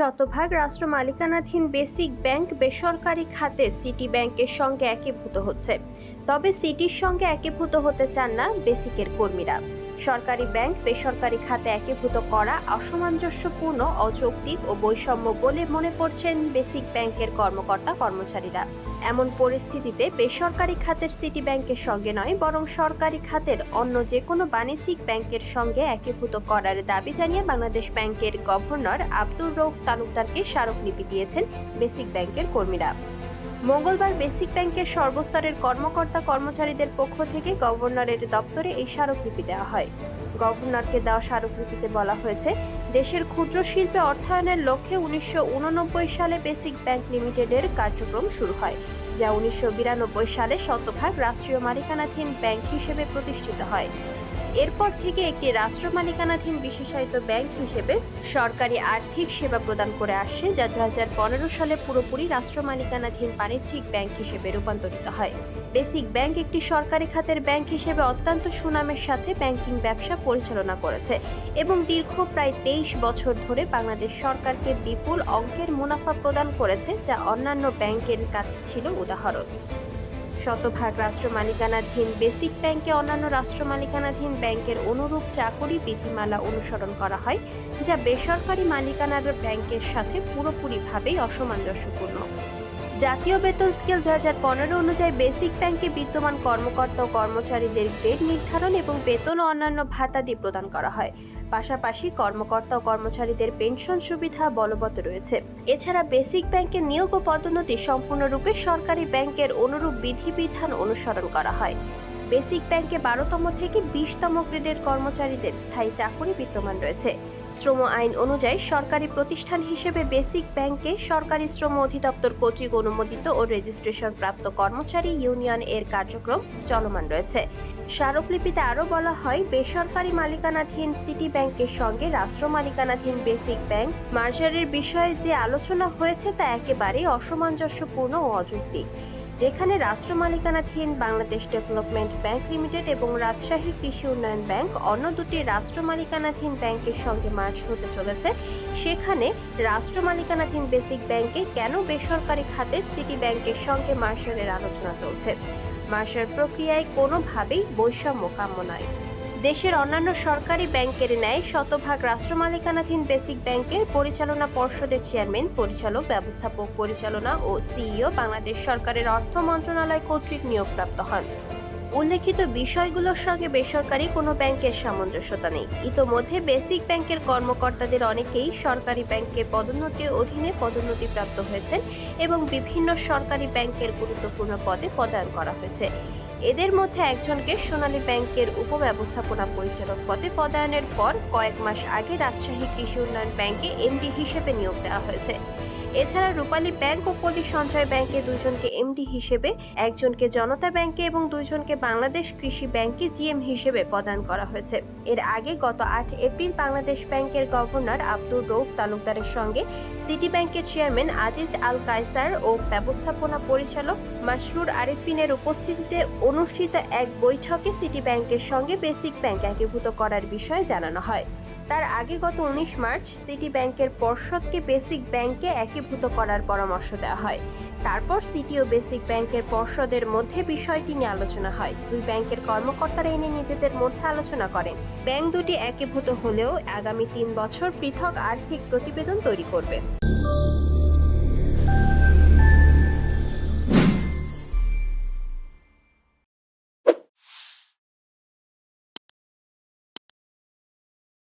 শতভাগ রাষ্ট্র মালিকানাধীন বেসিক ব্যাংক বেসরকারি খাতে সিটি ব্যাংকের সঙ্গে একীভূত হচ্ছে। তবে সিটির সঙ্গে একীভূত হতে চান না বেসিকের কর্মীরা। সরকারি ব্যাংক বেসরকারি খাতে একীভূত করা অসামঞ্জস্যপূর্ণ, অযৌক্তিক ও বৈষম্য বলে মনে করছেন বেসিক ব্যাংকের কর্মকর্তা, কর্মচারীরা। এমন পরিস্থিতিতে বেসরকারি খাতের সিটি ব্যাংকের সঙ্গে নয়, বরং সরকারি খাতের অন্য যে কোনো বাণিজ্যিক ব্যাংকের সঙ্গে একীভূত করার দাবি জানিয়ে বাংলাদেশ ব্যাংকের গভর্নর আব্দুর রৌফ তালুকদারকে স্মারকলিপি দিয়েছেন বেসিক ব্যাংকের কর্মীরা। মঙ্গলবার বেসিক ব্যাংকের সর্বস্তরের কর্মকর্তা কর্মচারীদের পক্ষ থেকে গভর্নরের দপ্তরে এই স্মারকলিপি দেওয়া হয়। গভর্নরকে দেওয়া স্মারকলিপিতে বলা হয়েছে, দেশের ক্ষুদ্র শিল্পে অর্থায়নের লক্ষ্যে উনিশশো উননব্বই সালে বেসিক ব্যাংক লিমিটেডের কার্যক্রম শুরু হয়, যা উনিশশো বিরানব্বই সালে শতভাগ রাষ্ট্রীয় মালিকানাধীন ব্যাংক হিসেবে প্রতিষ্ঠিত হয়। এরপর থেকে একটি রাষ্ট্র মালিকানাধীন বিশেষায়িত ব্যাংক হিসেবে সরকারি আর্থিক সেবা প্রদান করে আসছে, যা দু হাজার পনেরো সালে পুরোপুরি রাষ্ট্র মালিকানাধীন বাণিজ্যিক ব্যাংক হিসেবে রূপান্তরিত হয়। বেসিক ব্যাংক একটি সরকারি খাতের ব্যাংক হিসেবে অত্যন্ত সুনামের সাথে ব্যাংকিং ব্যবসা পরিচালনা করেছে এবং দীর্ঘ প্রায় তেইশ বছর ধরে বাংলাদেশ সরকারকে বিপুল অঙ্কের মুনাফা প্রদান করেছে, যা অন্যান্য ব্যাংকের কাছে ছিল উদাহরণ। শতভাগ রাষ্ট্র মালিকানাধীন বেসিক ব্যাংকে অন্যান্য রাষ্ট্র মালিকানাধীন ব্যাংকের অনুরূপ চাকরি, বিধিমালা অনুসরণ করা হয়, যা বেসরকারি মালিকানার ব্যাংকের সাথে পুরোপুরিভাবেই অসামঞ্জস্যপূর্ণ। জাতীয় বেতন স্কেল দু হাজার পনেরো অনুযায়ী বেসিক ব্যাংকে বিদ্যমান কর্মকর্তা ও কর্মচারীদের গ্রেড নির্ধারণ এবং বেতন ও অন্যান্য ভাতাদি প্রদান করা হয়। পাশাপাশি কর্মকর্তা ও কর্মচারীদের পেনশন সুবিধা বলবৎ রয়েছে। এছাড়া বেসিক ব্যাংকের নিয়োগ ও পদোন্নতি সম্পূর্ণরূপে সরকারি ব্যাংকের অনুরূপ বিধিবিধান অনুসরণ করা হয়। বেসিক ব্যাংকে বারোতম থেকে বিশতম গ্রেডের কর্মচারীদের স্থায়ী চাকরি বিদ্যমান রয়েছে। শ্রম আইন অনুযায়ী সরকারি প্রতিষ্ঠান হিসেবে বেসিক ব্যাংকে সরকারি শ্রম অধিদপ্তর কর্তৃক অনুমোদিত ও রেজিস্ট্রেশন প্রাপ্ত কর্মচারী ইউনিয়ন এর কার্যক্রম চলমান রয়েছে। স্মারকলিপিতে আরও বলা হয়, বেসরকারি মালিকানাধীন সিটি ব্যাংকের সঙ্গে রাষ্ট্র মালিকানাধীন বেসিক ব্যাংক মার্জারের বিষয়ে যে আলোচনা হয়েছে তা একেবারেই অসামঞ্জস্যপূর্ণ ও অযৌক্তিক। যেখানে রাষ্ট্র মালিকানাধীন বাংলাদেশ ডেভেলপমেন্ট ব্যাংক লিমিটেড এবং রাজশাহী কৃষি উন্নয়ন ব্যাংক অন্য দুটি রাষ্ট্র মালিকানাধীন ব্যাংকের সঙ্গে মার্চ হতে চলেছে। সেখানে রাষ্ট্র মালিকানাধীন বেসিক ব্যাংকে কেন বেসরকারি খাতে সিটি ব্যাংকের সঙ্গে মার্শালের আলোচনা চলছে? মার্শাল প্রক্রিয়ায় কোনোভাবেই বৈষম্য কাম্য নয়। দেশের অন্যান্য সরকারি ব্যাংকের ন্যায় শতভাগ রাষ্ট্র মালিকানাধীন বেসিক ব্যাংকের পরিচালনা পর্ষদের চেয়ারম্যান, পরিচালক, ব্যবস্থাপক, পরিচালনা ও সিইও বাংলাদেশ সরকারের অর্থ মন্ত্রণালয় কর্তৃক নিয়োগপ্রাপ্ত হন। উল্লেখিত বিষয়গুলোর সঙ্গে বেসরকারি কোনো ব্যাংকের সামঞ্জস্যতা নেই। ইতোমধ্যে বেসিক ব্যাংকের কর্মকর্তাদের অনেকেই সরকারি ব্যাংকের পদোন্নতির অধীনে পদোন্নতিপ্রাপ্ত হয়েছেন এবং বিভিন্ন সরকারি ব্যাংকের গুরুত্বপূর্ণ পদে পদায়ন করা হয়েছে। এদের মধ্যে একজনকে সোনালী ব্যাংকের উপব্যবস্থাপনা পরিচালক পদে পদায়নের পর কয়েক মাস আগে রাজশাহী কৃষি উন্নয়ন ব্যাংকে এমডি হিসেবে নিয়োগ দেওয়া হয়েছে। এছাড়া রূপালী ব্যাংক ও পল্লী সঞ্চয় ব্যাংকে দুইজনকে এমডি হিসেবে, একজনকে জনতা ব্যাংকে এবং দুইজনকে বাংলাদেশ কৃষি ব্যাংকে জিএম হিসেবে প্রদান করা হয়েছে। এর আগে গত আট এপ্রিল বাংলাদেশ ব্যাংকের গভর্নর আব্দুর রৌফ তালুকদারের সঙ্গে সিটি ব্যাংকের চেয়ারম্যান আজিজ আল কায়সার ও ব্যবস্থাপনা পরিচালক মাসরুর আরিফিনের উপস্থিতিতে অনুষ্ঠিত এক বৈঠকে সিটি ব্যাংকের সঙ্গে বেসিক ব্যাংক একীভূত করার বিষয়ে জানানো হয়। তার আগে গত উনিশ মার্চ সিটি ব্যাংকের পর্ষদকে বেসিক ব্যাংকে একীভূত করার পরামর্শ দেওয়া হয়। তারপর সিটি ও বেসিক ব্যাংকের পর্ষদের মধ্যে বিষয়টি নিয়ে আলোচনা হয়। দুই ব্যাংকের কর্মকর্তারা এনে নিজেদের মধ্যে আলোচনা করেন। ব্যাংক দুটি একীভূত হলেও আগামী তিন বছর পৃথক আর্থিক প্রতিবেদন তৈরি করবে।